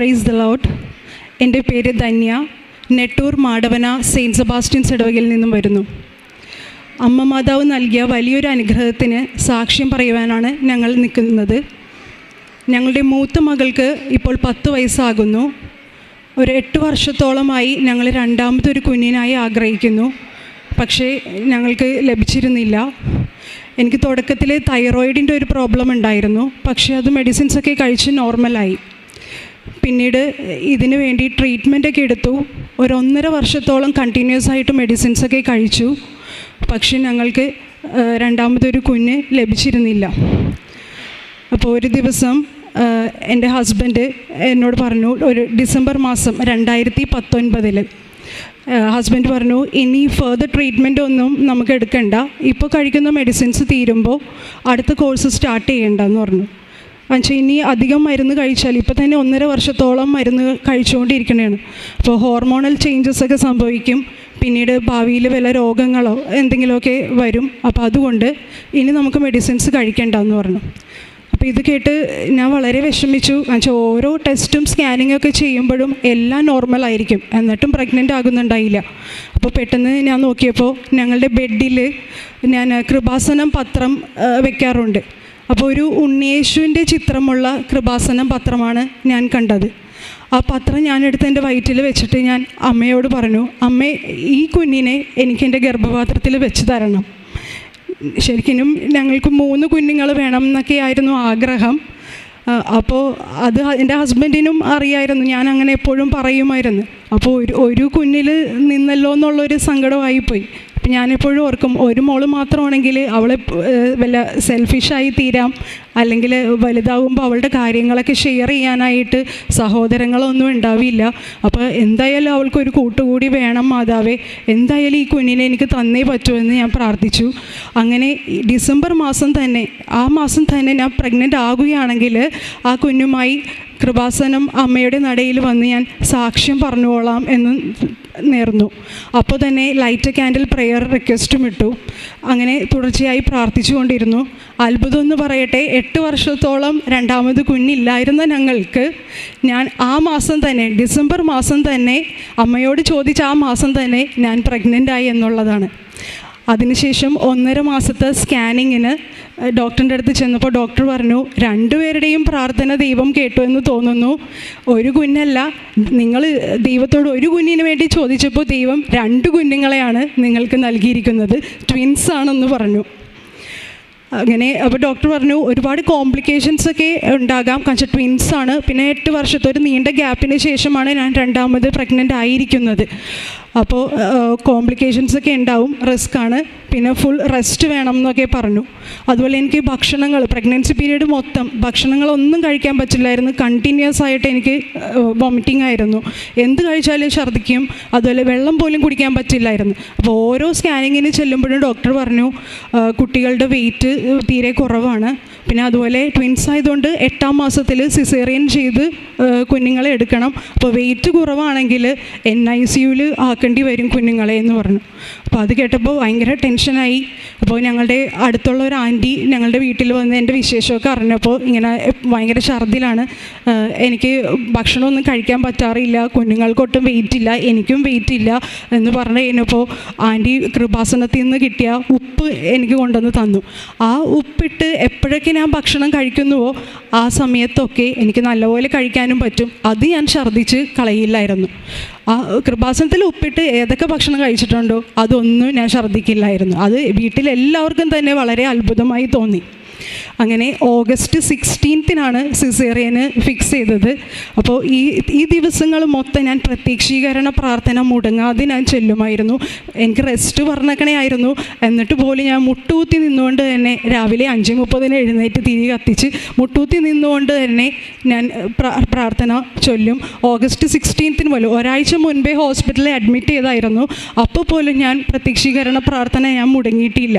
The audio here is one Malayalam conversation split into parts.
പ്രൈസ് ദ ലോട്ട് എന്റെ പേര് ധന്യ. നെട്ടൂർ മാടവന സെയിന്റ് സെബാസ്റ്റ്യൻ സെഡവയിൽ നിന്നും വരുന്നു. അമ്മ മാതാവ് നൽകിയ വലിയൊരു അനുഗ്രഹത്തിന് സാക്ഷ്യം പറയുവാനാണ് ഞങ്ങൾ നിൽക്കുന്നത്. ഞങ്ങളുടെ മൂത്ത മകൾക്ക് ഇപ്പോൾ പത്ത് വയസ്സാകുന്നു. ഒരു എട്ട് വർഷത്തോളമായി ഞങ്ങൾ രണ്ടാമതൊരു കുഞ്ഞിനായി ആഗ്രഹിക്കുന്നു. പക്ഷേ ഞങ്ങൾക്ക് ലഭിച്ചിരുന്നില്ല. എനിക്ക് തുടക്കത്തിൽ തൈറോയിഡിന്റെ ഒരു പ്രോബ്ലം ഉണ്ടായിരുന്നു. പക്ഷേ അത് മെഡിസിൻസൊക്കെ കഴിച്ച് നോർമലായി. പിന്നീട് ഇതിനു വേണ്ടി ട്രീറ്റ്മെന്റൊക്കെ എടുത്തു. ഒരു ഒന്നര വർഷത്തോളം കണ്ടിന്യൂസ് ആയിട്ട് മെഡിസിൻസൊക്കെ കഴിച്ചു. പക്ഷെ ഞങ്ങൾക്ക് രണ്ടാമതൊരു കുഞ്ഞ് ലഭിച്ചിരുന്നില്ല. അപ്പോൾ ഒരു ദിവസം എന്റെ ഹസ്ബൻഡ് എന്നോട് പറഞ്ഞു ഒരു ഡിസംബർ മാസം രണ്ടായിരത്തി പത്തൊൻപതിൽ ഹസ്ബൻഡ് പറഞ്ഞു ഇനി ഫെർദർ ട്രീറ്റ്മെന്റ് ഒന്നും നമുക്ക് എടുക്കണ്ട. ഇപ്പോൾ കഴിക്കുന്ന മെഡിസിൻസ് തീരുമ്പോൾ അടുത്ത കോഴ്സ് സ്റ്റാർട്ട് ചെയ്യേണ്ടെന്ന് പറഞ്ഞു. പക്ഷേ ഇനി അധികം മരുന്ന് കഴിച്ചാൽ ഇപ്പോൾ തന്നെ ഒന്നര വർഷത്തോളം മരുന്ന് കഴിച്ചുകൊണ്ടിരിക്കണതാണ് അപ്പോൾ ഹോർമോണൽ ചേഞ്ചസ് ഒക്കെ സംഭവിക്കും. പിന്നീട് ഭാവിയിൽ വല്ല രോഗങ്ങളോ എന്തെങ്കിലുമൊക്കെ വരും. അപ്പോൾ അതുകൊണ്ട് ഇനി നമുക്ക് മെഡിസിൻസ് കഴിക്കേണ്ടെന്ന് പറഞ്ഞു. അപ്പോൾ ഇത് കേട്ട് ഞാൻ വളരെ വിഷമിച്ചു. എന്നുവെച്ചാൽ ഓരോ ടെസ്റ്റും സ്കാനിങ് ഒക്കെ ചെയ്യുമ്പോഴും എല്ലാം നോർമൽ ആയിരിക്കും. എന്നിട്ടും പ്രഗ്നന്റ് ആകുന്നുണ്ടായില്ല. അപ്പോൾ പെട്ടെന്ന് ഞാൻ നോക്കിയപ്പോൾ ഞങ്ങളുടെ ബെഡിൽ ഞാൻ കൃപാസനം പത്രം വെക്കാറുണ്ട്. അപ്പോൾ ഒരു ഉണ്ണിയേശുവിന്റെ ചിത്രമുള്ള കൃപാസനം പത്രമാണ് ഞാൻ കണ്ടത്. ആ പത്രം ഞാൻ ഞാനെടുത്ത് എന്റെ വയറ്റിൽ വെച്ചിട്ട് ഞാൻ അമ്മയോട് പറഞ്ഞു അമ്മ ഈ കുഞ്ഞിനെ എനിക്ക് എന്റെ ഗർഭപാത്രത്തിൽ വെച്ച് തരണം. ശരിക്കും ഞങ്ങൾക്ക് മൂന്ന് കുഞ്ഞുങ്ങൾ വേണം എന്നൊക്കെ ആയിരുന്നു ആഗ്രഹം. അപ്പോൾ അത് എന്റെ ഹസ്ബൻഡിനും അറിയായിരുന്നു. ഞാൻ അങ്ങനെ എപ്പോഴും പറയുമായിരുന്നു. അപ്പോൾ ഒരു ഒരു കുഞ്ഞിൽ നിന്നല്ലോ എന്നുള്ളൊരു സങ്കടമായിപ്പോയി. അപ്പം ഞാനെപ്പോഴും ഓർക്കും ഒരു മോൾ മാത്രമാണെങ്കിൽ അവളെ വല്ല സെൽഫിഷായി തീരാം. അല്ലെങ്കിൽ വലുതാകുമ്പോൾ അവളുടെ കാര്യങ്ങളൊക്കെ ഷെയർ ചെയ്യാനായിട്ട് സഹോദരങ്ങളൊന്നും ഉണ്ടാവില്ല. അപ്പോൾ എന്തായാലും അവൾക്കൊരു കൂട്ടുകൂടി വേണം മാതാവേ. എന്തായാലും ഈ കുഞ്ഞിനെ എനിക്ക് തന്നേ പറ്റുമെന്ന് ഞാൻ പ്രാർത്ഥിച്ചു. അങ്ങനെ ഡിസംബർ മാസം തന്നെ ആ മാസം തന്നെ ഞാൻ പ്രഗ്നന്റ് ആകുകയാണെങ്കിൽ ആ കുഞ്ഞുമായി കൃപാസനം അമ്മയുടെ നടയിൽ വന്ന് ഞാൻ സാക്ഷ്യം പറഞ്ഞുകൊള്ളാം എന്ന് നേർന്നു. അപ്പോൾ തന്നെ ലൈറ്റ് ക്യാൻഡിൽ പ്രെയർ റിക്വസ്റ്റും ഇട്ടു. അങ്ങനെ തുടർച്ചയായി പ്രാർത്ഥിച്ചുകൊണ്ടിരുന്നു. അത്ഭുതം എന്ന് പറയട്ടെ എട്ട് വർഷത്തോളം രണ്ടാമത് കുഞ്ഞില്ലായിരുന്ന ഞങ്ങൾക്ക് ഞാൻ ആ മാസം തന്നെ ഡിസംബർ മാസം തന്നെ അമ്മയോട് ചോദിച്ച ആ മാസം തന്നെ ഞാൻ പ്രഗ്നന്റ് ആയി എന്നുള്ളതാണ്. അതിനുശേഷം ഒന്നര മാസത്തെ സ്കാനിങ്ങിന് ഡോക്ടറിന്റെ അടുത്ത് ചെന്നപ്പോൾ ഡോക്ടർ പറഞ്ഞു രണ്ടുപേരുടെയും പ്രാർത്ഥന ദൈവം കേട്ടു എന്ന് തോന്നുന്നു. ഒരു കുഞ്ഞല്ല. നിങ്ങൾ ദൈവത്തോട് ഒരു കുഞ്ഞിന് വേണ്ടി ചോദിച്ചപ്പോൾ ദൈവം രണ്ട് കുഞ്ഞുങ്ങളെയാണ് നിങ്ങൾക്ക് നൽകിയിരിക്കുന്നത്. ട്വിൻസ് ആണെന്ന് പറഞ്ഞു. അങ്ങനെ അപ്പോൾ ഡോക്ടർ പറഞ്ഞു ഒരുപാട് കോംപ്ലിക്കേഷൻസ് ഒക്കെ ഉണ്ടാകാം. കാരണം ട്വിൻസ് ആണ്. പിന്നെ എട്ട് വർഷത്തെ ഒരു നീണ്ട ഗ്യാപ്പിന് ശേഷമാണ് ഞാൻ രണ്ടാമത് പ്രഗ്നന്റ് ആയിരിക്കുന്നത്. അപ്പോൾ കോംപ്ലിക്കേഷൻസ് ഒക്കെ ഉണ്ടാവും റിസ്ക് ആണ്. പിന്നെ ഫുൾ റെസ്റ്റ് വേണം എന്നൊക്കെ പറഞ്ഞു. അതുപോലെ എനിക്ക് ഭക്ഷണങ്ങൾ പ്രഗ്നൻസി പീരീഡ് മൊത്തം ഭക്ഷണങ്ങളൊന്നും കഴിക്കാൻ പറ്റില്ലായിരുന്നു. കണ്ടിന്യൂസ് ആയിട്ട് എനിക്ക് വോമിറ്റിംഗ് ആയിരുന്നു. എന്ത് കഴിച്ചാലും ഛർദ്ദിക്കും. അതുപോലെ വെള്ളം പോലും കുടിക്കാൻ പറ്റില്ലായിരുന്നു. അപ്പോൾ ഓരോ സ്കാനിങ്ങിന് ചെല്ലുമ്പോഴും ഡോക്ടർ പറഞ്ഞു കുട്ടികളുടെ വെയിറ്റ് തീരെ കുറവാണ്. പിന്നെ അതുപോലെ ട്വിൻസ് ആയതുകൊണ്ട് എട്ടാം മാസത്തിൽ സിസേറിയൻ ചെയ്ത് കുഞ്ഞുങ്ങളെ എടുക്കണം. അപ്പോൾ വെയിറ്റ് കുറവാണെങ്കിൽ എൻ ഐ സിയുവിൽ ആക്കേണ്ടി വരും കുഞ്ഞുങ്ങളെ എന്ന് പറഞ്ഞു. അപ്പോൾ അത് കേട്ടപ്പോൾ ഭയങ്കര ടെൻഷനായി അപ്പോൾ ഞങ്ങളുടെ അടുത്തുള്ള ഒരു ആന്റി ഞങ്ങളുടെ വീട്ടിൽ വന്ന് എന്റെ വിശേഷമൊക്കെ അറിഞ്ഞപ്പോൾ ഇങ്ങനെ ഭയങ്കര ഛർദിലാണ്. എനിക്ക് ഭക്ഷണമൊന്നും കഴിക്കാൻ പറ്റാറില്ല കുഞ്ഞുങ്ങൾക്കൊട്ടും വെയിറ്റ് ഇല്ല എനിക്കും വെയിറ്റ് ഇല്ല എന്ന് പറഞ്ഞു കഴിഞ്ഞപ്പോൾ ആന്റി കൃപാസനത്തിൽ നിന്ന് കിട്ടിയ ഉപ്പ് എനിക്ക് കൊണ്ടുവന്ന് തന്നു. ആ ഉപ്പിട്ട് എപ്പോഴൊക്കെ ഞാൻ ഭക്ഷണം കഴിക്കുന്നുവോ? ആ സമയത്തൊക്കെ എനിക്ക് നല്ലപോലെ കഴിക്കാനും പറ്റും. അത് ഞാൻ ഛർദ്ദിച്ച് കളയില്ലായിരുന്നു. ആ കൃപാസനത്തിൽ ഉപ്പിട്ട് ഏതൊക്കെ ഭക്ഷണം കഴിച്ചിട്ടുണ്ടോ? അതൊന്നും ഞാൻ ഛർദ്ദിക്കില്ലായിരുന്നു. അത് വീട്ടിലെല്ലാവർക്കും തന്നെ വളരെ അത്ഭുതമായി തോന്നി. അങ്ങനെ ഓഗസ്റ്റ് സിക്സ്റ്റീൻത്തിനാണ് സിസേറിയന് ഫിക്സ് ചെയ്തത്. അപ്പോൾ ഈ ഈ ദിവസങ്ങൾ മൊത്തം ഞാൻ പ്രത്യക്ഷീകരണ പ്രാർത്ഥന മുടങ്ങാതെ ഞാൻ ചെല്ലുമായിരുന്നു. എനിക്ക് റെസ്റ്റ് പറഞ്ഞേക്കണേയായിരുന്നു. എന്നിട്ട് പോലും ഞാൻ മുട്ടൂത്തി നിന്നുകൊണ്ട് തന്നെ രാവിലെ അഞ്ച് മുപ്പതിന് എഴുന്നേറ്റ് തിരി കത്തിച്ച് മുട്ടൂത്തി നിന്നുകൊണ്ട് തന്നെ ഞാൻ പ്രാർത്ഥന ചൊല്ലും. ഓഗസ്റ്റ് സിക്സ്റ്റീൻത്തിന് പോലും ഒരാഴ്ച മുൻപേ ഹോസ്പിറ്റലിൽ അഡ്മിറ്റ് ചെയ്തായിരുന്നു. അപ്പോൾ പോലും ഞാൻ പ്രത്യക്ഷീകരണ പ്രാർത്ഥന ഞാൻ മുടങ്ങിയിട്ടില്ല.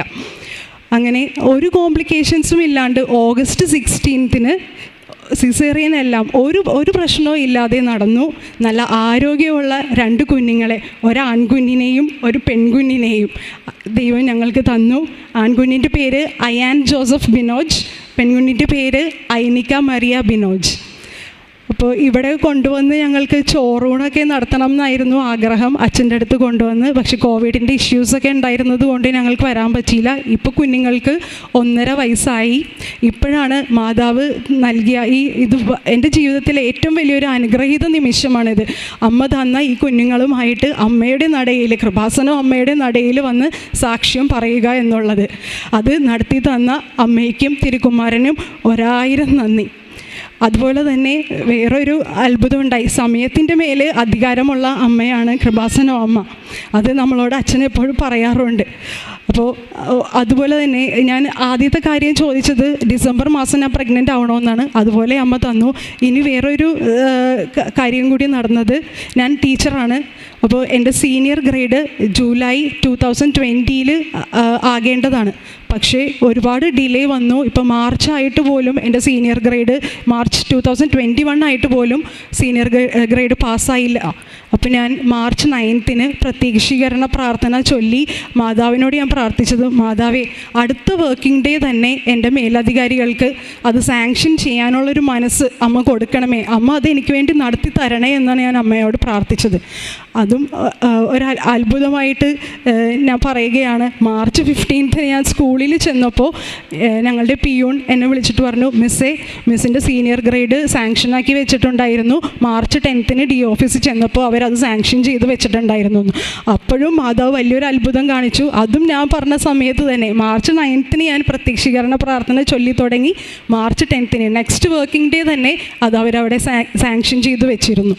അങ്ങനെ ഒരു കോംപ്ലിക്കേഷൻസും ഇല്ലാണ്ട് ഓഗസ്റ്റ് സിക്സ്റ്റീൻത്തിന് സിസേറിയൻ എല്ലാം ഒരു ഒരു പ്രശ്നവും ഇല്ലാതെ നടന്നു. നല്ല ആരോഗ്യമുള്ള രണ്ട് കുഞ്ഞുങ്ങളെ ഒരാൺകുഞ്ഞിനെയും ഒരു പെൺകുഞ്ഞിനെയും ദൈവം ഞങ്ങൾക്ക് തന്നു. ആൺകുഞ്ഞിന്റെ പേര് അയാൻ ജോസഫ് ബിനോജ് പെൺകുഞ്ഞിന്റെ പേര് ഐനിക മറിയ ബിനോജ്. അപ്പോൾ ഇവിടെ കൊണ്ടുവന്ന് ഞങ്ങൾക്ക് ചോറൂണൊക്കെ നടത്തണം എന്നായിരുന്നു ആഗ്രഹം. അച്ഛന്റെ അടുത്ത് കൊണ്ടുവന്ന്. പക്ഷെ കോവിഡിന്റെ ഇഷ്യൂസൊക്കെ ഉണ്ടായിരുന്നത് കൊണ്ട് ഞങ്ങൾക്ക് വരാൻ പറ്റിയില്ല. ഇപ്പോൾ കുഞ്ഞുങ്ങൾക്ക് ഒന്നര വയസ്സായി. ഇപ്പോഴാണ് മാതാവ് നൽകിയ ഈ ഇത് എന്റെ ജീവിതത്തിലെ ഏറ്റവും വലിയൊരു അനുഗ്രഹീത നിമിഷമാണിത്. അമ്മ തന്ന ഈ കുഞ്ഞുങ്ങളുമായിട്ട് അമ്മയുടെ നടയിൽ കൃപാസനം അമ്മയുടെ നടയിൽ വന്ന് സാക്ഷ്യം പറയുക എന്നുള്ളത്. അത് നടത്തി തന്ന അമ്മയ്ക്കും തിരുക്കുമാരനും ഒരായിരം നന്ദി. അതുപോലെ തന്നെ വേറൊരു അത്ഭുതമുണ്ടായി. സമയത്തിന്റെ മേൽ അധികാരമുള്ള അമ്മയാണ് കൃപാസനോ അമ്മ. അത് നമ്മളോട് അച്ഛൻ എപ്പോഴും പറയാറുണ്ട്. അപ്പോൾ അതുപോലെ തന്നെ ഞാൻ ആദ്യത്തെ കാര്യം ചോദിച്ചത് ഡിസംബർ മാസം ഞാൻ പ്രഗ്നന്റ് ആവണമെന്നാണ്. അതുപോലെ അമ്മ തന്നു. ഇനി വേറൊരു കാര്യം കൂടി നടന്നത് ഞാൻ ടീച്ചറാണ്. അപ്പോൾ എന്റെ senior grade July two thousand ട്വന്റിയിൽ ആകേണ്ടതാണ്. പക്ഷേ ഒരുപാട് ഡിലേ വന്നു. ഇപ്പോൾ മാർച്ച് ആയിട്ട് പോലും എന്റെ senior grade March two thousand twenty one ആയിട്ട് പോലും സീനിയർ ഗ്രേഡ് പാസ്സായില്ല അപ്പോൾ ഞാൻ മാർച്ച് നയൻത്തിന് പ്രത്യക്ഷീകരണ പ്രാർത്ഥന ചൊല്ലി മാതാവിനോട് ഞാൻ പ്രാർത്ഥിച്ചത് മാതാവേ അടുത്ത വർക്കിംഗ് ഡേ തന്നെ എന്റെ മേലധികാരികൾക്ക് അത് സാങ്ഷൻ ചെയ്യാനുള്ളൊരു മനസ്സ് അമ്മ കൊടുക്കണമേ. അമ്മ അത് എനിക്ക് വേണ്ടി നടത്തി തരണേ എന്നാണ് ഞാൻ അമ്മയോട് പ്രാർത്ഥിച്ചത്. അതും ഒരു അത്ഭുതമായിട്ട് ഞാൻ പറയുകയാണ് മാർച്ച് ഫിഫ്റ്റീൻത്തിന് ഞാൻ സ്കൂളിൽ ചെന്നപ്പോൾ ഏഹ്, ഞങ്ങളുടെ പിയൂൺ എന്നെ വിളിച്ചിട്ട് പറഞ്ഞു മിസ്സേ മിസ്സിന്റെ സീനിയർ ഗ്രേഡ് സാങ്ഷനാക്കി വെച്ചിട്ടുണ്ടായിരുന്നു. മാർച്ച് ടെൻത്തിന് ഡി ഓഫീസിൽ ചെന്നപ്പോൾ അവരത് സാങ്ഷൻ ചെയ്ത് വെച്ചിട്ടുണ്ടായിരുന്നു അപ്പോഴും മാതാവ് വലിയൊരു അത്ഭുതം കാണിച്ചു. അതും ഞാൻ പറഞ്ഞ സമയത്ത് തന്നെ മാർച്ച് നയൻത്തിന് ഞാൻ പ്രത്യക്ഷീകരണ പ്രാർത്ഥന ചൊല്ലി തുടങ്ങി. മാർച്ച് ടെൻത്തിന് നെക്സ്റ്റ് വർക്കിംഗ് ഡേ തന്നെ അത് അവരവിടെ സാങ്ഷൻ ചെയ്ത് വെച്ചിരുന്നു.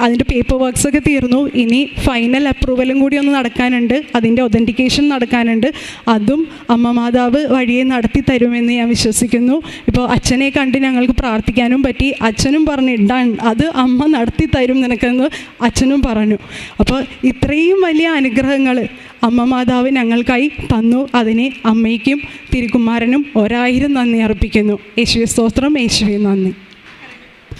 അതിന്റെ പേപ്പർ വർക്ക്സ് ഒക്കെ തീർന്നു. ഇനി ഫൈനൽ അപ്രൂവലും കൂടി ഒന്ന് നടക്കാനുണ്ട്. അതിന്റെ ഒതന്റിക്കേഷൻ നടക്കാനുണ്ട്. അതും അമ്മ മാതാവ് വഴിയെ നടത്തി തരുമെന്ന് ഞാൻ വിശ്വസിക്കുന്നു. ഇപ്പോൾ അച്ഛനെ കണ്ട് ഞങ്ങൾക്ക് പ്രാർത്ഥിക്കാനും പറ്റി. അച്ഛനും പറഞ്ഞു "ഡൺ അത് അമ്മ നടത്തി തരും നിനക്കെന്ന് അച്ഛനും പറഞ്ഞു. അപ്പോൾ ഇത്രയും വലിയ അനുഗ്രഹങ്ങൾ അമ്മ മാതാവ് ഞങ്ങൾക്കായി തന്നു. അതിനെ അമ്മയ്ക്കും തിരുക്കുമാരനും ഒരായിരം നന്ദി അർപ്പിക്കുന്നു. യേശുവെ സ്തോത്രം യേശുവെ നന്ദി.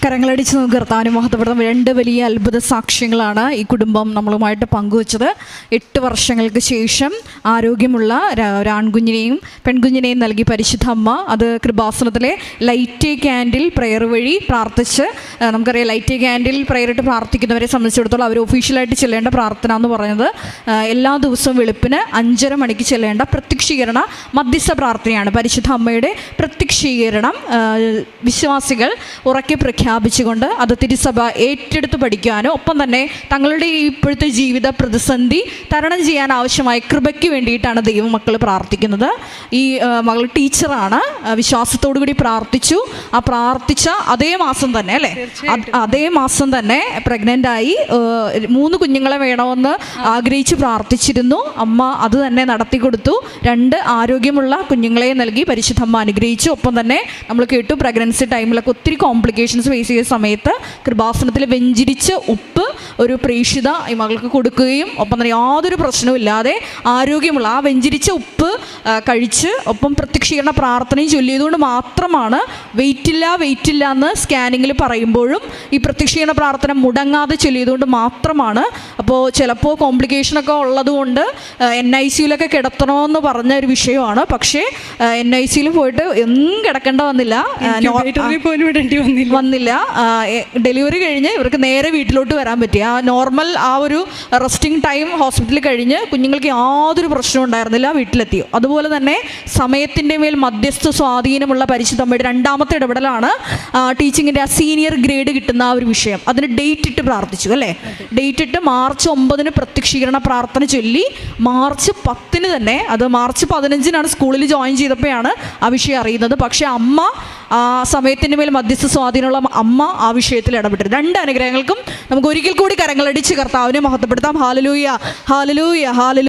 കരങ്ങളടിച്ച് നമുക്ക് കർത്താവിന് മഹത്വപ്പെടുന്ന രണ്ട് വലിയ അത്ഭുത സാക്ഷ്യങ്ങളാണ് ഈ കുടുംബം നമ്മളുമായിട്ട് പങ്കുവച്ചത്. എട്ട് വർഷങ്ങൾക്ക് ശേഷം ആരോഗ്യമുള്ള ഒരു ആൺകുഞ്ഞിനെയും പെൺകുഞ്ഞിനെയും നൽകി പരിശുദ്ധ അമ്മ അത് കൃപാസനത്തിലെ ലൈറ്റ് ക്യാൻഡിൽ പ്രെയർ വഴി പ്രാർത്ഥിച്ച് നമുക്കറിയാം ലൈറ്റ് ക്യാൻഡിൽ പ്രെയർ പ്രാർത്ഥിക്കുന്നവരെ സംബന്ധിച്ചിടത്തോളം അവർ ഒഫീഷ്യലായിട്ട് ചെല്ലേണ്ട പ്രാർത്ഥന എന്ന് പറയുന്നത് എല്ലാ ദിവസവും വെളുപ്പിന് അഞ്ചര മണിക്ക് ചെല്ലേണ്ട പ്രത്യക്ഷീകരണ മധ്യസ്ഥ പ്രാർത്ഥനയാണ്. പരിശുദ്ധ അമ്മയുടെ പ്രത്യക്ഷീകരണം വിശ്വാസികൾ ഉറക്കെ പ്രഖ്യാപിച്ചുകൊണ്ട് അത് തിരുസഭ ഏറ്റെടുത്ത് പഠിക്കുവാനും ഒപ്പം തന്നെ തങ്ങളുടെ ഈ ഇപ്പോഴത്തെ ജീവിത പ്രതിസന്ധി തരണം ചെയ്യാൻ ആവശ്യമായ കൃപയ്ക്ക് വേണ്ടിയിട്ടാണ് ദൈവമക്കൾ പ്രാർത്ഥിക്കുന്നത്. ഈ മകൾ ടീച്ചറാണ്. വിശ്വാസത്തോടു കൂടി പ്രാർത്ഥിച്ചു. ആ പ്രാർത്ഥിച്ച അതേ മാസം തന്നെ അല്ലേ? അതേ മാസം തന്നെ പ്രഗ്നന്റ് ആയി മൂന്ന് കുഞ്ഞുങ്ങളെ വേണമെന്ന് ആഗ്രഹിച്ച് പ്രാർത്ഥിച്ചിരുന്നു. അമ്മ അത് തന്നെ നടത്തി കൊടുത്തു. രണ്ട് ആരോഗ്യമുള്ള കുഞ്ഞുങ്ങളെ നൽകി പരിശുദ്ധമ്മ അനുഗ്രഹിച്ചു. ഒപ്പം തന്നെ നമ്മൾ കേട്ടു പ്രഗ്നൻസി ടൈമിലൊക്കെ ഒത്തിരി കോംപ്ലിക്കേഷൻസ് ഫേസ് ചെയ്ത സമയത്ത് കൃപാസനത്തിൽ വെഞ്ചിരിച്ച് ഉപ്പ് ഒരു പ്രീക്ഷിത ഈ മകൾക്ക് കൊടുക്കുകയും ഒപ്പം തന്നെ യാതൊരു പ്രശ്നവും ഇല്ലാതെ ആരോഗ്യമുള്ള ആ വെഞ്ചിരിച്ച ഉപ്പ് കഴിച്ച് ഒപ്പം പ്രത്യക്ഷീകരണ പ്രാർത്ഥനയും ചൊല്ലിയതുകൊണ്ട് മാത്രമാണ് വെയിറ്റില്ല വെയിറ്റില്ല എന്ന് സ്കാനിങ്ങിൽ പറയുമ്പോഴും ഈ പ്രത്യക്ഷീകരണ പ്രാർത്ഥന മുടങ്ങാതെ ചൊല്ലിയതുകൊണ്ട് മാത്രമാണ്. അപ്പോൾ ചിലപ്പോൾ കോംപ്ലിക്കേഷനൊക്കെ ഉള്ളതുകൊണ്ട് എൻ ഐ സിയിലൊക്കെ കിടത്തണമെന്ന് പറഞ്ഞ ഒരു വിഷയമാണ്. പക്ഷേ എൻ ഐ സിയിൽ പോയിട്ട് എന്നും കിടക്കേണ്ട വന്നില്ല. വന്നില്ല. ഡെലിവറി കഴിഞ്ഞ് ഇവർക്ക് നേരെ വീട്ടിലോട്ട് വരാൻ പറ്റി ആ നോർമൽ ആ ഒരു റെസ്റ്റിംഗ് ടൈം ഹോസ്പിറ്റലിൽ കഴിഞ്ഞ് കുഞ്ഞുങ്ങൾക്ക് യാതൊരു പ്രശ്നവും ഉണ്ടായിരുന്നില്ല വീട്ടിലെത്തി. അതുപോലെ തന്നെ സമയത്തിന്റെ മേൽ മധ്യസ്ഥ സ്വാധീനമുള്ള പരിശുദ്ധമ്മയുടെ രണ്ടാമത്തെ ഇടപെടലാണ് ടീച്ചിങ്ങിന്റെ ആ സീനിയർ ഗ്രേഡ് കിട്ടുന്ന ആ ഒരു വിഷയം. അതിന് ഡേറ്റ് ഇട്ട് പ്രാർത്ഥിച്ചു അല്ലേ? ഡേറ്റ് ഇട്ട് മാർച്ച് ഒമ്പതിന് പ്രത്യക്ഷീകരണ പ്രാർത്ഥന ചൊല്ലി മാർച്ച് പത്തിന് തന്നെ അത് മാർച്ച് പതിനഞ്ചിനാണ് സ്കൂളിൽ ജോയിൻ ചെയ്തപ്പോഴാണ് ആ വിഷയം അറിയുന്നത്. പക്ഷേ അമ്മ ആ സമയത്തിന്റെ മേൽ മധ്യസ്ഥ സ്വാധീനമുള്ള അമ്മ ആ വിഷയത്തിൽ ഇടപെട്ടു രണ്ട് അനുഗ്രഹങ്ങൾക്കും നമുക്ക് ഒരിക്കൽ കൂടി കരങ്ങളടിച്ച് കർത്താവിനെ മഹത്വപ്പെടുത്താം. Hallelujah hallelujah ഹാലലൂ